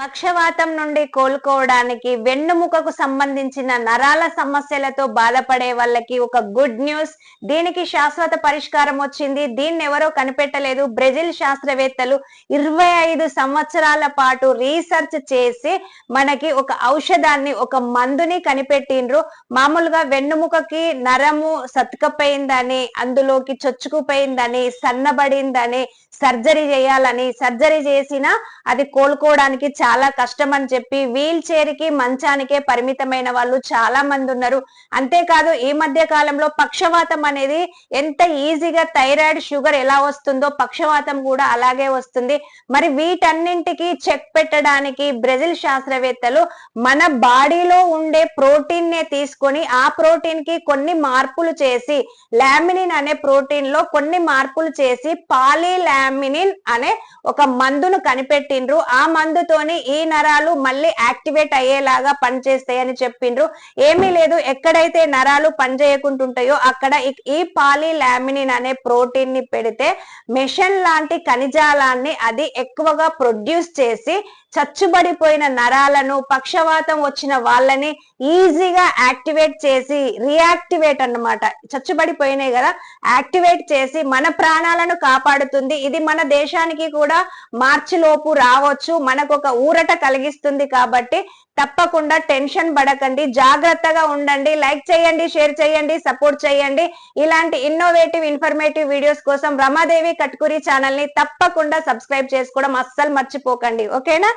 పక్షవాతం నుండి కోలుకోవడానికి వెన్నుముకకు సంబంధించిన నరాల సమస్యలతో బాధపడే వాళ్ళకి ఒక గుడ్ న్యూస్. దీనికి శాశ్వత పరిష్కారం వచ్చింది. దీన్ని ఎవరో కనిపెట్టలేదు. బ్రెజిల్ శాస్త్రవేత్తలు ఇరవై ఐదు సంవత్సరాల పాటు రీసెర్చ్ చేసి మనకి ఒక ఔషధాన్ని ఒక మందుని కనిపెట్టిండ్రు. మామూలుగా వెన్నుముకకి నరము సతకపోయిందని అందులోకి చొచ్చుకుపోయిందని సన్నబడిందని సర్జరీ చేయాలని సర్జరీ చేసినా అది కోలుకోవడానికి చాలా కష్టం అని చెప్పి వీల్ చైర్కి మంచానికే పరిమితమైన వాళ్ళు చాలా మంది ఉన్నారు. అంతేకాదు ఈ మధ్య కాలంలో పక్షవాతం అనేది ఎంత ఈజీగా థైరాయిడ్ షుగర్ ఎలా వస్తుందో పక్షవాతం కూడా అలాగే వస్తుంది. మరి వీటన్నింటికి చెక్ పెట్టడానికి బ్రెజిల్ శాస్త్రవేత్తలు మన బాడీలో ఉండే ప్రోటీన్ నే తీసుకొని ఆ ప్రోటీన్కి కొన్ని మార్పులు చేసి లామినిన్ అనే ప్రోటీన్లో కొన్ని మార్పులు చేసి పాలీలామినిన్ అనే ఒక మందును కనిపెట్టిండ్రు. ఆ మందుతోని ఈ నరాలు మళ్ళీ యాక్టివేట్ అయ్యేలాగా పనిచేస్తాయని చెప్పిండ్రు. ఏమీ లేదు ఎక్కడైతే నరాలు పనిచేయకుంటుంటాయో అక్కడ ఈ- పాలీలామినిన్ అనే ప్రోటీన్ని పెడితే మెషిన్ లాంటి ఖనిజాలాన్ని అది ఎక్కువగా ప్రొడ్యూస్ చేసి చచ్చుబడిపోయిన నరాలను పక్షవాతం వచ్చిన వాళ్ళని ఈజీగా యాక్టివేట్ చేసి రియాక్టివేట్ అన్నమాట. చచ్చుబడిపోయినాయి కదా యాక్టివేట్ చేసి మన ప్రాణాలను కాపాడుతుంది. ఇది మన దేశానికి కూడా మార్చి లోపు రావచ్చు. మనకు ఒక ఊరట కలిగిస్తుంది కాబట్టి తప్పకుండా టెన్షన్ పడకండి జాగ్రత్తగా ఉండండి లైక్ చేయండి షేర్ చేయండి సపోర్ట్ చేయండి. ఇలాంటి ఇన్నోవేటివ్ ఇన్ఫర్మేటివ్ వీడియోస్ కోసం రమాదేవి కట్కురి ఛానల్ని తప్పకుండా సబ్స్క్రైబ్ చేసుకోవడం అస్సలు మర్చిపోకండి. ఓకేనా?